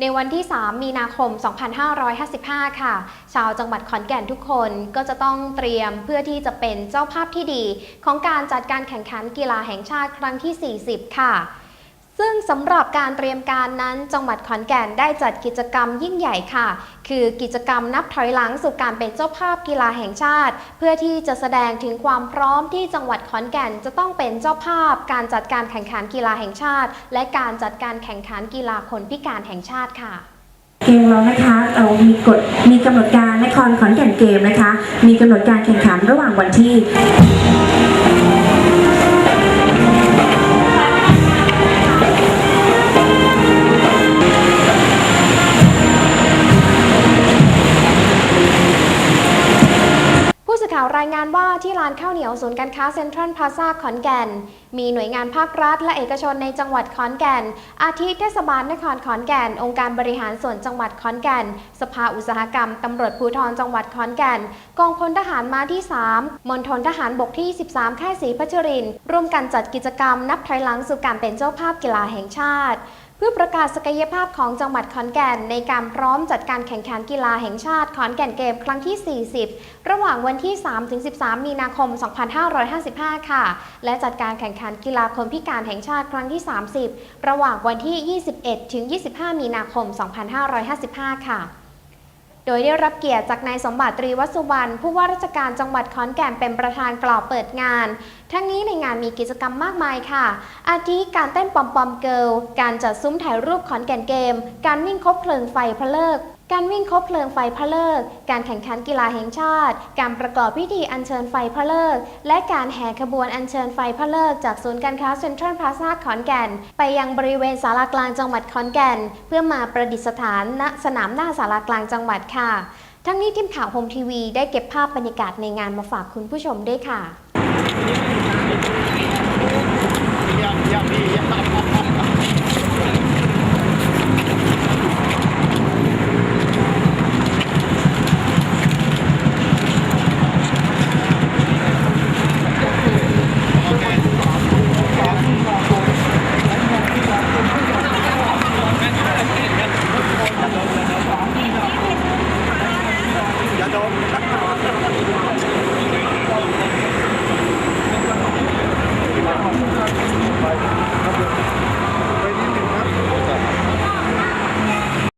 ในวันที่ 3 มีนาคม 2555 ค่ะ ชาวจังหวัดขอนแก่นทุกคนก็จะต้องเตรียมเพื่อที่จะเป็นเจ้าภาพที่ดี ของการจัดการแข่งขันกีฬาแห่งชาติครั้งที่ 40 ค่ะ ซึ่งสำหรับการเตรียมการนั้นจังหวัดขอนแก่นได้จัดกิจกรรมยิ่งใหญ่ค่ะ คือกิจกรรมนับถอยหลังสู่การเป็นเจ้าภาพกีฬาแห่งชาติ เพื่อที่จะแสดงถึงความพร้อมที่จังหวัดขอนแก่นจะต้องเป็นเจ้าภาพ การจัดการแข่งขันกีฬาแห่งชาติ และการจัดการแข่งขันกีฬาคนพิการแห่งชาติค่ะเกมเรานะคะเรามีกฎมีกำหนดการนครขอนแก่นเกมนะคะ มีกำหนดการแข่งขันระหว่างวันที่ รายงานว่าที่ร้านข้าวเหนียวศูนย์การค้าเซ็นทรัลพลาซ่าขอนแก่น มีหน่วยงานภาครัฐและเอกชนในจังหวัดขอนแก่น อาทิเทศบาลนครขอนแก่น องค์การบริหารส่วนจังหวัดขอนแก่น สภาอุตสาหกรรมตำรวจภูธรจังหวัดขอนแก่น กองพลทหารม้าที่ 3มณฑลทหารบกที่ 13 ค่ายศรีพัชริน ร่วมกันจัดกิจกรรมนับถอยหลังสู่การเป็นเจ้าภาพกีฬาแห่งชาติเพื่อประกาศศักยภาพของจังหวัดขอนแก่น ในการพร้อมจัดการแข่งขันกีฬาแห่งชาติขอนแก่นเกมครั้งที่ 40 ระหว่างวันที่ 3-13 มีนาคม 2555 ค่ะ และจัดการแข่งขันกีฬาคนพิการแห่งชาติครั้งที่ 30 ระหว่างวันที่ 21-25 มีนาคม 2555 ค่ะ โดยได้รับเกียรติจากนายสมบัติตรีวสุวรรณผู้ว่าราชการจังหวัดขอนแก่นเป็นประธานกล่าวเปิดงาน ทั้งนี้ในงานมีกิจกรรมมากมายค่ะ อาทิการเต้นปอมปอมเกิลการจัดซุ้มถ่ายรูปขอนแก่นเกม การวิ่งคบเพลิงไฟพระเลิก การวิ่งคบเพลิงไฟพระเลิก การแข่งขันกีฬาแห่งชาติ การประกอบพิธีอัญเชิญไฟพระเลิก และการแห่ขบวนอัญเชิญไฟพระเลิก จากศูนย์การค้าเซ็นทรัลพลาซ่าขอนแก่น ไปยังบริเวณศาลากลางจังหวัดขอนแก่น เพื่อมาประดิษฐานณสนามหน้าศาลากลางจังหวัดค่ะ ทั้งนี้ทีมข่าวโฮมทีวีได้เก็บภาพบรรยากาศในงานมาฝากคุณผู้ชมด้วยค่ะ